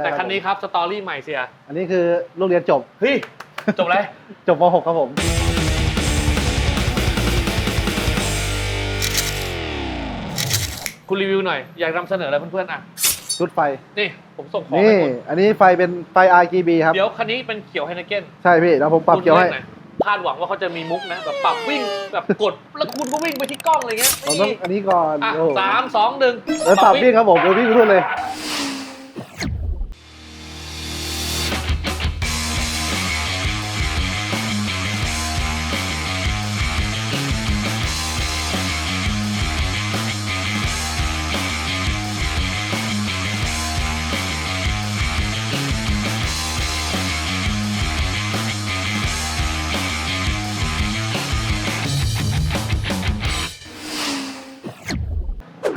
ช่แต่รับคันนี้ครับสตอรี่ใหม่เสีย อันนี้คือลูกเรียนจบ เฮ้ย จบเลยจบม .6 ครับผม คุณรีวิวหน่อย อยากนำเสนออะไรเพื่อนๆอะ ชุดไฟ นี่ผมส่งของนี่ ให้คุณอันนี้ไฟเป็นไฟ RGB ครับ เดี๋ยวคันนี้เป็นเขียวไฮนเกนใช่พี่แล้วผมปรับเกียวให้ คาดหวังว่าเขาจะมีมุกนะ แบบปรับวิ่งแบบกด แล้วคุณก็วิ่งไปที่กล้องอะไรเงี้ยผมต้องนี่อันนี้ก่อนอะโอ้สามสองหนึ่งเออปรับวิ่งครับผมเดี๋ยววิ่งรุ่นเลย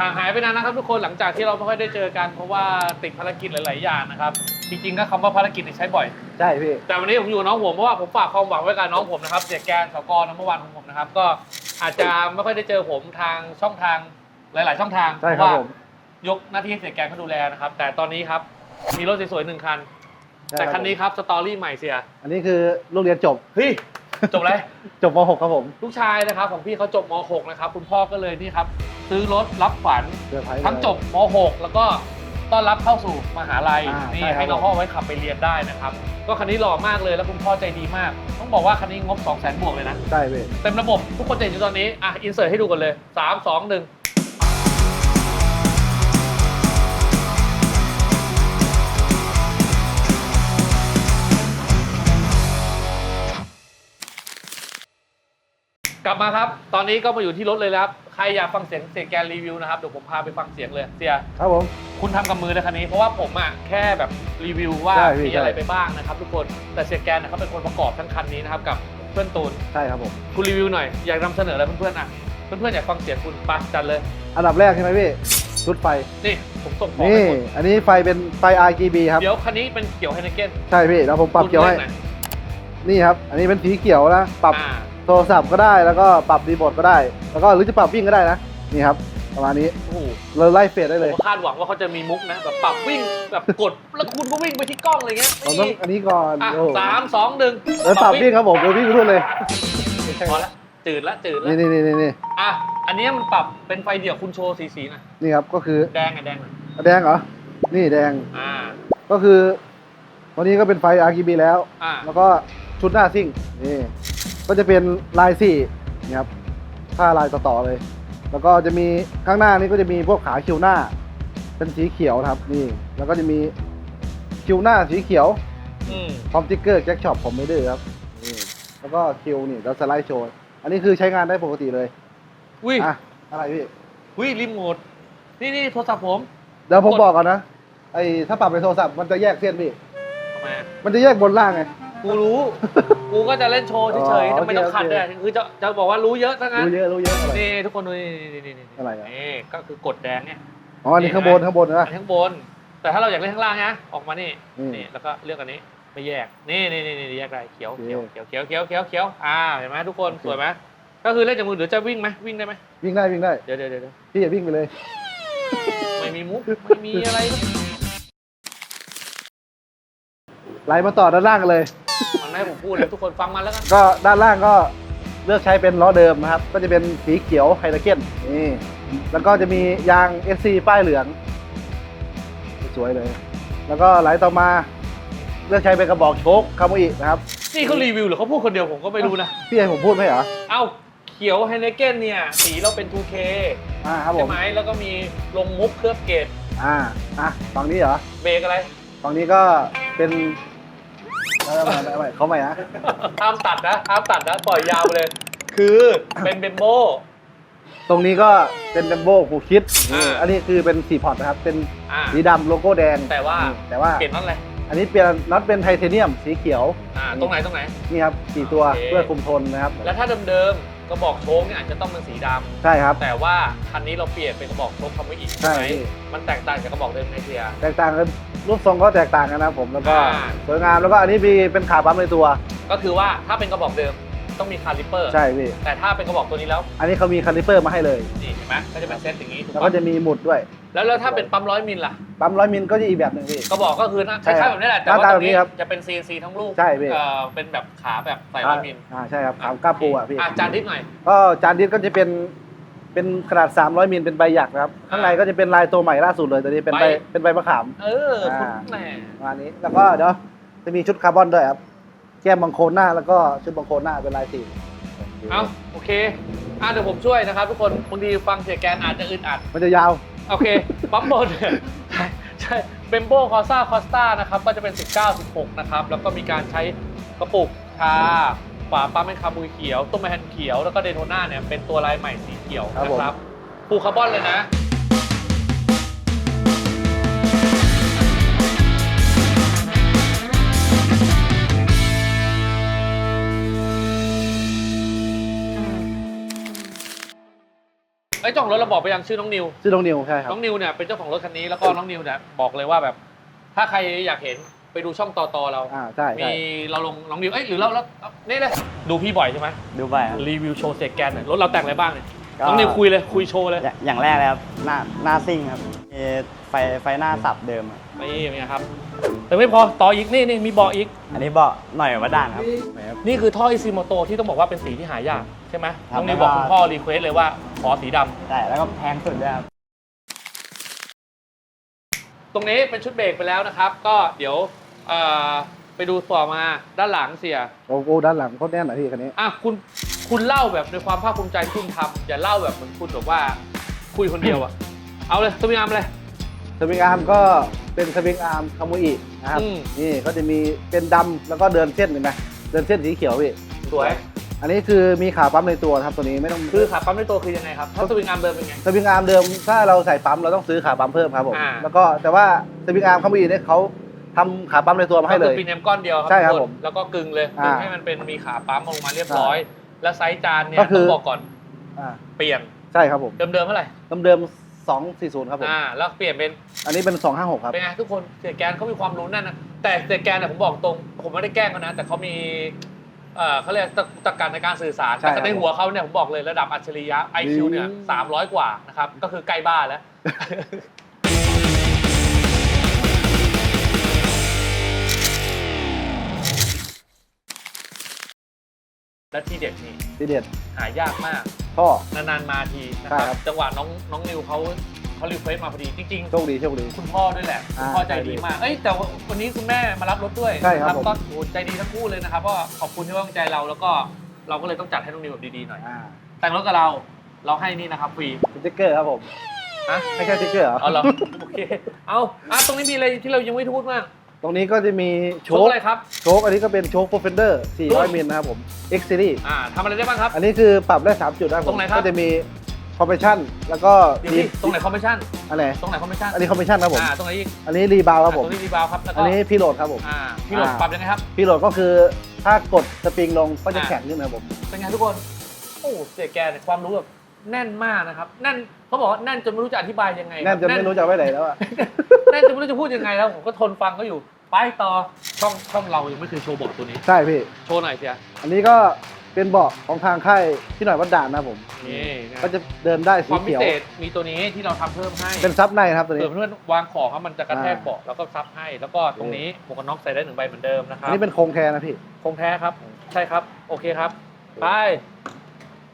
ห่างหายไปนานนะครับทุกคนหลังจากที่เราไม่ค่อยได้เจอกัน เพราะว่าติดภารกิจหลาย ๆ อย่างนะครับ จริง ๆ ก็คำว่าภารกิจเนี่ยใช้บ่อย ใช่พี่ แต่วันนี้ผมอยู่กับน้องผมเพราะว่าผมฝากความหวังไว้กับน้องผมนะครับเสียแกนสกรนัมเบอร์วันของผมนะครับ ก็อาจจะไม่ค่อยได้เจอผมทางช่องทางหลาย ๆ ช่องทางใช่เพครับราะว่าผมยกหน้าที่ให้เสียแกนเขาดูแลนะครับ แต่ตอนนี้ครับมีรถสวยๆหนึ่งคัน ใช่แต่รับคันนี้ครับสตอรี่ใหม่เสียอันนี้คือลูกเรียนจบ เฮ้ยจบเลยจบม .6 ครับผม ลูกชายนะครับของพี่เขาจบม .6 นะครับ คุณพ่อก็เลยนี่ครับ ซื้อรถรับฝันเซอร์ไพรส์ทั้งจบม .6 แล้วก็ต้อนรับเข้าสู่มหาลัยอ่านี่ใช่ครับ ให้น้องพ่อไว้ขับไปเรียนได้นะครับ ก็คันนี้หล่อมากเลยแล้วคุณพ่อใจดีมาก ต้องบอกว่าคันนี้งบ 2 0 0 0 0 0บวกเลยนะ ใช่พี่เต็มระบบทุกคนจะเห็นอยู่ตอนนี้อะอินเสิร์ตให้ดูกันเลย 3 2 1 กลับมาครับ ตอนนี้ก็มาอยู่ที่รถเลยแล้วครับใครอยากฟังเสียงเสียงแกนรีวิวนะครับ เดี๋ยวผมพาไปฟังเสียงเลยเสีย ครับผม คุณทำกับมือในคันนี้ เพราะว่าผมอะแค่แบบรีวิวว่าใช่พี่มีอะไรใช่ไปบ้างนะครับทุกคน แต่เสียแกนนะครับเป็นคนประกอบทั้งคันนี้นะครับกับเพื่อนตูน ใช่ครับผม คุณรีวิวหน่อย อยากนำเสนออะไรเพื่อนๆอะ เพื่อนๆอยากฟังเสียงคุณปะจัดเลย อันดับแรกใช่ไหมพี่ ชุดไฟ นี่ผมส่งของนี่ ให้คุณอันนี้ไฟเป็นไฟ RGB ครับ เดี๋ยวคันนี้เป็นเขียวไฮนเกนใช่พี่ แล้วผมปรับเกียวให้ นี่ครับ อันนี้เป็นสีเขียวนะ ปรับ อ่า โทรศัพท์ก็ได้แล้วก็ปรับรีโมทก็ได้ แล้วก็หรือจะปรับวิ่งก็ได้นะนี่ครับประมาณนี้โอ้โหเราไล่เฟดได้ผเลยมคาดหวังว่าเขาจะมีมุกนะแบบปรับวิ่งแบบกดแล้วคุณก็วิ่งไปที่กล้องอะไรเงี้ยผมต้องอันนี้ก่อนอะโอ้สามสองหนึ่งเออปรับวิ่งครับผมเดี๋ยววิ่งรุ่นเลยพอละจืดละจืดละนี่นี่นี่นี่อะอันนี้มันปรับเป็นไฟเดี่ยวคุณโชว์สีสีๆหน่อยนี่ครับก็คือแดงอะแดงหน่อยแดงเหรอนี่แดงอ่าก็คือวันนี้ก็เป็นไฟ RGB แล้ว อ่า แล้วก็ชุดหน้าซิ่งนี่ ก็จะเป็นลายสี่นี่ครับผ้าลายต่อๆเลย แล้วก็จะมีข้างหน้านี่ก็จะมีพวกขาคิวหน้า เป็นสีเขียวนะครับนี่ แล้วก็จะมีคิวหน้าสีเขียวอืมพร้อมสติ๊กเกอร์แจ็คช็อปผมไม่ดื้อครับนี่แล้วก็คิวนี่แล้วสไลด์โชว์อันนี้คือใช้งานได้ปกติเลยวิอะอะไรพี่วิรีโมทนี่นี่โทรศัพท์ผมเดี๋ยวผมกดบอกก่อนนะไอ้ถ้าปรับในโทรศัพท์มันจะแยกเส้นพี่ ทำไมอะมันจะแยกบนล่างไง กูรู้ กูก็จะเล่นโชว์เฉยอ๋อๆทำไมต้องโอเคขัดโอเคด้วยคือจะจะบอกว่ารู้เยอะซะงั้นรู้เยอะรู้เยอะอะไร นี่ทุกคนดูนี่นี่นี่นี่อะไรอะนี่ก็คือกดแดงเนี่ย อ๋ออันนี้ข้างบนข้างบนนะอันข้างบน แต่ถ้าเราอยากเล่นข้างล่างนะออกมานี่อืมนี่แล้วก็เลือกอันนี้ไม่แยกนี่นี่นี่นี่แยกได้เขียวโอเค เขียวเขียวเขียวเขียวเขียวเขียวอ่าเห็นไหมทุกคนสวยไหมก็คือเล่นจากมือหรือจะวิ่งไหมวิ่งได้ไหมวิ่งได้วิ่งได้เดี๋ยวเดี๋ยวเดี๋ยวเดี๋ยวพี่อย่าวิ่งไปเลย ไม่มีมุกไม่มีอะไร ไหลมาต่อด้านล่างกันเลย มันไม่ให้ผมพูดเลยทุกคนฟังมันแล้วกันก็ด้านล่างก็เลือกใช้เป็นล้อเดิมนะครับ ก็จะเป็นสีเขียวไฮดรเกนนี่แล้วก็จะมียาง SC ป้ายเหลือง สวยเลย แล้วก็ไหลต่อมาเลือกใช้เป็นกระบอกโชคคาโมอินะครับนี่เขารีวิวหรือเขาพูดคนเดียวผมก็ไม่รู้นะ พี่ให้ผมพูดไหมเหรอเอ้าเขียวไฮเนเกนเนี่ย สีเราเป็น 2K อ่าครับผใช่มไหมแล้วก็มีลงมุกเคลือบเกตอ่าอะฝั่งนี้เหรอเบรกอะไร ฝั่งนี้ก็เป็น เอาใหม่เอาใหม่เขาใหม่นะ ห้ามตัดนะห้ามตัดนะปล่อยยาวไปเลย คือเป็นเบมโบตรงนี้ก็เป็นเบมโบผูคิด อ่า อันนี้คือเป็นสีพอร์ตนะครับ เป็นอ่า สีดำโลโก้แดงแต่ว่านี่แต่ว่า เปลี่ยนนั่นเลยอันนี้เปลี่ยนน็อตเป็นไทเทเนียมสีเขียว อ่าตรงไหนตรงไหน นี่ครับสี่ตัวโอเค เพื่อคุมทนนะครับ แล้วถ้าเดิมๆกระบอกโชคเนี่ยอาจจะต้องเป็นสีดำใช่ครับ แต่ว่าคันนี้เราเปลี่ยนเป็นกระบอกโชคคามิอีกใช่ใช่ไหมพี่ มันแตกต่างจากกระบอกเดิมในเซีย แตกต่างกัน รูปทรงก็แตกต่างกันนะครับผมแล้วก็อ่า สวยงามแล้วก็อันนี้มีเป็นขาปั๊มในตัว ก็คือว่าถ้าเป็นกระบอกเดิมต้องมีคาลิเปอร์ ใช่พี่แต่ถ้าเป็นกระบอกตัวนี้แล้วอันนี้เขามีคาลิเปอร์มาให้เลย นี่เห็นไหมก็จะเป็นเซตอย่างนี้ถูกแล้วปะก็จะมีหมุดด้วย แล้วแล้วถ้าเป็นปั๊มร้อยมิลล่ะปั๊มร้อยมิลก็จะอีกแบบหนึ่งพี่ กระบอกก็คือคใช่ล้ายครับๆแบบนี้แหละแต่หน้าว่าตาตแบรงบนี้นี้ครับจะเป็น CNC ทั้งลูกใช่พี่ เอ่อเป็นแบบขาแบบใส่ร้อยมิลอ่าใช่ครับขามก้าปูอะพี่จานนิดหน่อยก็จานดิสก็จะเป็น เป็นขนาด 300มิลเป็นใบหยักนะครับ ข้างในก็จะเป็นลายตัวใหม่ล่าสุดเลยตัวนี้เป็นใบใบ เป็นใบมะขามเออคุณอ่าแหมประมาณนี้แล้วก็เดี๋ยวจะมีชุดคาร์บอนด้วยครับแก้มบังโคลนหน้าแล้วก็ชุดบังโคลนหน้าเป็นลายสีเอาโอเคอะเดี๋ยวผมช่วยนะครับ ทุกคนบางทีฟังเสียแกนอาจจะอึดอัด มันจะยาว โอเค ปั๊มบนเนี่ยใช่ใช่เบมโบคอซ่าคอสตานะครับ ก็จะเป็น 19 16 นะครับ แล้วก็มีการใช้กระปุกชา ฝาปั๊มเป็นคาร์บูเขียวต้มแมนเขียวแล้วก็เดโทน่าเนี่ยเป็นตัวลายใหม่สีเขียวครับนะผมครับฟูคาร์บอนเลยนะ ไอ้ยเจ้าของรถเราบอกไปยังชื่อน้องนิว ชื่อน้องนิวใช่ครับ น้องนิวเนี่ยเป็นเจ้าของรถคันนี้แล้วก็น้องนิวเนี่ยบอกเลยว่าแบบ ถ้าใครอยากเห็น ไปดูช่องต่อตอเรา อ่าใช่ใช่มีเราลงน้องนิวเอ้ยหรือเราเรานี่เลยดูพี่บ่อยใช่ไหมดูไปครับรีวิวโชว์เสกแกนเนี่ยรถเราแต่งอะไรบ้างเนี่ยก็น้องนิวคุยเลยคุยโชว์เลย อย่าอย่างแรกเลยครับหน้าหน้าซิ่งครับมีไฟไฟหน้าสับเดิมครับนี่เป็นไงครับ แต่ไม่พอต่ออีกนี่นี่มีเบาะอีก อันนี้เบาะหน่อยว่าด่านครับนี่คือท่ออิซิโมโตที่ต้องบอกว่าเป็นสีที่หายากใช่ไหมครับ น้องนิวบอกแล้วก็คุณพ่อรีเควสเลยว่าขอสีดำใช่แล้วก็แพงสุดด้วยครับ ตรงนี้เป็นชุดเบรกไปแล้วนะครับ ก็เดี๋ยว เอ่อไปดูต่อมาด้านหลังเสียโอ้โหด้านหลังโคตรแน่นอะพี่คันนี้ อะคุณคุณเล่าแบบในความภาคภูมิใจที่คุณทำอย่าเล่าแบบเหมือนคุณแบบว่าคุยคนเดียวอะเอาเลยสวิงอาร์มเลย สวิงอาร์มก็เป็นสวิงอาร์มคามุอินะครับ อืม นี่ก็จะมีเป็นดำแล้วก็เดินเส้นเห็นไหมเดินเส้นสีเขียวพี่ สวย อันนี้คือมีขาปั๊มในตัวนะครับตัวนี้ไม่ต้องคือขาปั๊มในตัวคือยังไงครับ ถ้าสวิงอาร์มเดิมเป็นไง สวิงอาร์มเดิมถ้าเราใส่ปั๊มเราต้องซื้อขาปั๊มเพิ่มครับผม อ่า แล้วก็แต่ว่าสวิงอาร์มคามุอิเนี่ยเขา ทำขาปั๊มในตัวมาให้เลก็ย คือปีนแอมก้อนเดียวครับใช่ครับทุกนผมแล้วก็กึ่งเลยอ่ากึ่งให้มันเป็นมีขาปั๊มลงมาเรียบร้อย แล้วไซส์จานเนี่ยก็คือต้องบอกก่อนอ่าเปลี่ยนใช่ครับผม เดิมเดิมๆเท่าไหร่เดิมสองสี่ศูนย์ครับผม อ่าแล้วเปลี่ยนเป็นอันนี้เป็นสองห้าหกครับ เป็นไงทุกคนเสียแกนเขามีความรู้แน่นนะแต่เสียแกนเนี่ยผมบอกตรงผมไม่ได้แกล้งเขานะ แต่เขามีเอ่อเขาเรียกตะตะการในการสื่อสารใช่ครับแต่ในหัวเขาเนี่ยผมบอกเลยระดับอัจฉริยะ IQ เนี่ยอืม สามร้อยกว่านะครับก็คือใกล้บ้านแล้ว และที่เด็ดนี่ทีเด็ดหายากมากท่อ นานๆมาทีนะคใช่รับครับจังหวะน้องน้องนิวเขาเขารีเควสมาพอดีจริงๆโชคดีโชคดีคุณพ่อด้วยแหละคุณอ่าพ่อใจใจดีดีมากเอ้ยแต่ว่าวันนี้คุณแม่มารับรถด้วยใช่ครับนะผม ก็โอ้ใจดีทั้งคู่เลยนะครับก็ขอบคุณที่ไว้วางใจเราแล้วก็เราก็เลยต้องจัดให้น้องนิวแบบดีๆหน่อย อ่าแต่งรถกับเราเราให้นี่นะครับฟรีสติ๊กเกอร์ครับผม ฮะ ไม่ใช่สติ๊กเกอร์เหรอ เอาเหรอ โอเค เอาอะตรงนี้มีอะไรที่เรายังไม่พูดมาก ตรงนี้ก็จะมีโชโชว์คอะไรครับ โชคอันนี้ก็เป็นโชคโปรเฟนเดอร์ 400 มิลนะครับผม X Series อ่าทำอะไรได้บ้างครับ อันนี้คือปรับได้ 3 จุดนะครับผมตรงไหนครับ ก็จะมีคอมเพรสชันแล้วก็เดี๋ยวนี้ตรงไหนคอมมิชชั่นอันไหนตรงไหนคอมมิชชั่นอันนี้คอมเพรสชันครับผมอ่าตรงไหนอีกอันนี้รีบาวครับอ่าผตมรงนี้รีบาวครับแล้วก็อันนี้พีโหลดครับผม อ่าพี่โหลดอ่า ปรับยังไงครับ พีโหลดก็คือถ้ากดสปริงลงก็จะอ่า แข็งขึ้นนะครับผม เป็นไงทุกคน โอ้เสียแกเนี่ยความรู้แบบแน่นมากนะครับแน่นเขาบอกว่าแน่นจนไม่รู้จะอธิบายยังไงแน่นจะไม่รู้จะเอาไว้ไหนแล้วอะ แน่นจนไม่รู้จะพูดยังไงแล้วผมก็ทนฟังเขาอยู่ ไปต่อช่องช่องเรายังไม่เคยโชว์บทตัวนี้ ใช่พี่ โชว์หน่อยเสียอันนี้ก็เป็นเบาะของทางค่ายที่หน่อยวัดด่านนะครับผม นี่นะก็จะเดินได้คสีวามพิเขียว เศษมีตัวนี้ที่เราทำเพิ่มให้เป็นซับในนะครับตัวเผื่นี้อเพื่อนวางของครับมันจะกระแทกอ่าเบาะแล้วก็ซับให้ แล้วก็ตรงนี้หมวกกันน็อกใส่ได้หนึ่งใบเหมือนเดิมนะครัอับนนี้เป็นโครงแคร์นะพี่ คงแท้ครับ ใช่ครับ โอเคครับ ไป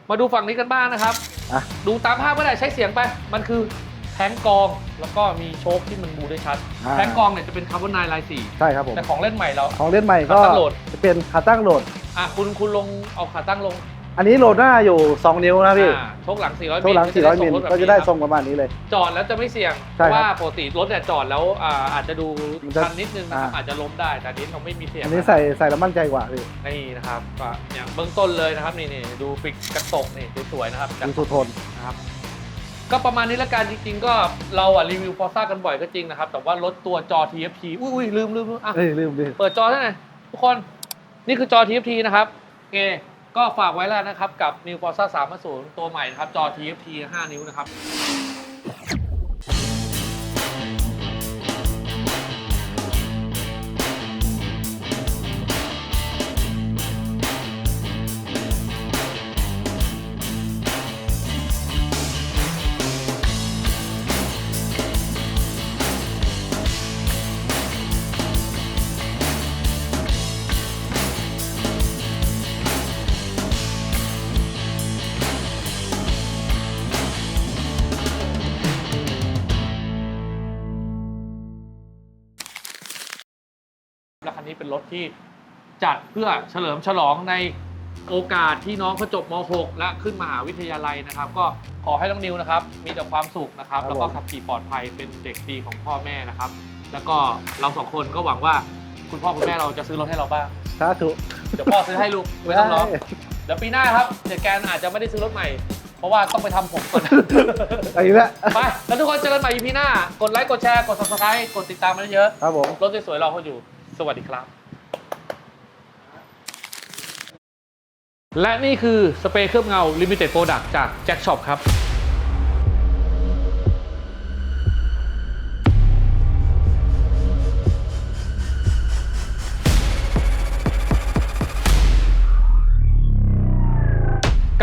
มาดูฝั่งนี้กันบ้างนะครับ อะ ดูตามภาพก็ได้ใช้เสียงไป มันคือแทงกองแล้วก็มีโชคที่มันบูได้ชัด อ่า แทงกองเนี่ยจะเป็นคาร์บอนไนลายสีใช่ครับผม แต่ของเล่นใหม่เรา ของเล่นใหม่ก็ขาตั้งโหลด จะเป็นขาตั้งโหลด อะคุณคุณลงเอาขาตั้งลงอันนี้โหลดหน้าอยู่ 2 นิ้วนะพี่อ่าโชคหลัง 400โชว์หลัง 400มิลรถแบบก็จะได้นี้ครับทรงประมาณนี้เลย จอดแล้วจะไม่เสี่ยงเพใช่ครับราะว่าปกติรถเนี่ยจอดแล้วอ่าอาจจะดูมันจะชันนิดนึงนะครับอ่า อาจจะล้มได้แต่อันนี้เราไม่มีเสี่ยงอันนี้ใส่ใส่แล้วมั่นใจกว่าพี่นี่นะครับก็เนี่ยเบื้องต้นเลยนะครับนี่นี่ดูปิกกระตกนี่สวยๆนะครับจากดูสุดทนนะครับ ก็ประมาณนี้ละกันจริงๆ ก็เราอะรีวิวฟอร์ซ่ากันบ่อยก็จริงนะครับ แต่ว่ารถตัวจอ TFT อุ้ยอุ้ยลืมลืมลืมอะ เอ้ยลืมดิเปิดจอได้หน่อยทุกคนนี่คือจอ TFT นะครับโอเคก็ฝากไว้แล้วนะครับ กับ New Forza 350ตัวใหม่นะครับ จอ TFT 5 นิ้วนะครับ รถที่จัดเพื่อเฉลิมฉลองในโอกาสที่น้องเขาจบม .6 และขึ้นมหาวิทยาลัยนะครับ ก็ขอให้น้องนิวนะครับ มีแต่ความสุขนะครับ ครับแล้วก็ผม ขับขี่ปลอดภัยเป็นเด็กดีของพ่อแม่นะครับ แล้วก็เราสองคนก็หวังว่าคุณพ่อคุณแม่เราจะซื้อรถให้เราบ้างสาธุเดี๋ยวพ่อซื้อให้ลูกไม่ต้องร้อง เดี๋ยวปีหน้าครับเดี๋ยวแกนอาจจะไม่ได้ซื้อรถใหม่ เพราะว่าต้องไปทำผมก่อนอันนี้แหละไปแล้วทุกคนเจอกันใหม่ EP หน้า กดไลค์ กดแชร์ กด subscribe กดติดตามมาเยอะครับผม ๆรถสวยๆรอเขาอยู่ สวัสดีครับ และนี่คือสเปรย์เคลือบเงา Limited Product จาก Jack Shop ครับ ก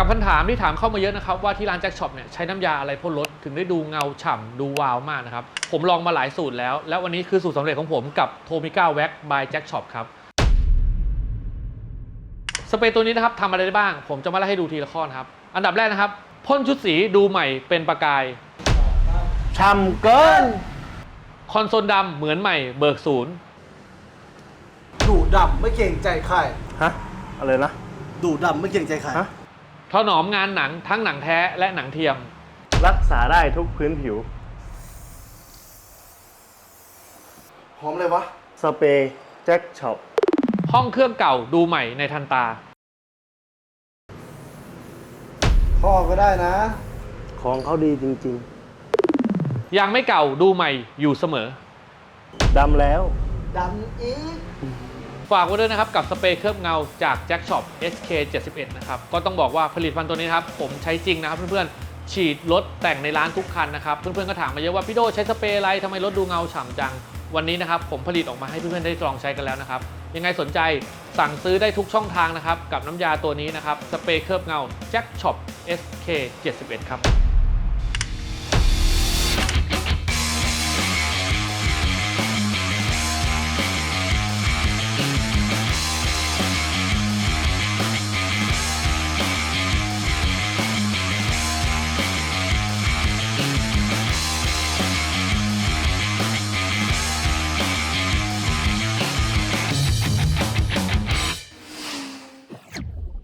ับคำถามที่ถามเข้ามาเยอะนะครับว่าที่ร้านแจ็คช็อปเนี่ยใช้น้ำยาอะไรพ่นรถถึงได้ดูเงาฉ่ำดูวาวมากนะครับ ผมลองมาหลายสูตรแล้ว และวันนี้คือสูตรสำเร็จของผมกับโทมิก้าแว็กบายแจ็คช็อปครับ สเปรย์ตัวนี้นะครับทำอะไรได้บ้าง ผมจะมาไล่ให้ดูทีละข้อนะครับ อันดับแรกนะครับพ่นชุดสีดูใหม่เป็นประกาย ช่ำเกินคอนโซลดำเหมือนใหม่เบิกศูนย์ ดุดำไม่เกรงใจใครฮะอะไรนะ ดุดำไม่เกรงใจใครฮะ ถนอมงานหนังทั้งหนังแท้และหนังเทียม รักษาได้ทุกพื้นผิว หอมเลยวะ สเปรย์แจ็คช็อป ห้องเครื่องเก่าดูใหม่ในทันตา พ่อก็ได้นะ ของเขาดีจริงยังไม่เก่าดูใหม่อยู่เสมอ ๆ ดำแล้ว ดำอีก ฝากไว้ด้วยนะครับกับสเปรย์เคลือบเงาจาก Jack Shop SK 71นะครับ ก็ต้องบอกว่าผลิตภัณฑ์ตัวนี้นะครับ ผมใช้จริงนะครับเพื่อนๆ ฉีดรถแต่งในร้านทุกคันนะครับ เพื่อนๆ ก็ถามมาเยอะว่า พี่โดใช้สเปรย์อะไรทำไมรถดูเงาฉ่ำจัง วันนี้นะครับ ผมผลิตออกมาให้เพื่อนๆ ได้ลองใช้กันแล้วนะครับยังไงสนใจสั่งซื้อได้ทุกช่องทางนะครับ กับน้ำยาตัวนี้นะครับ สเปรย์เคลือบเงา Jack Shop SK 71 ครับ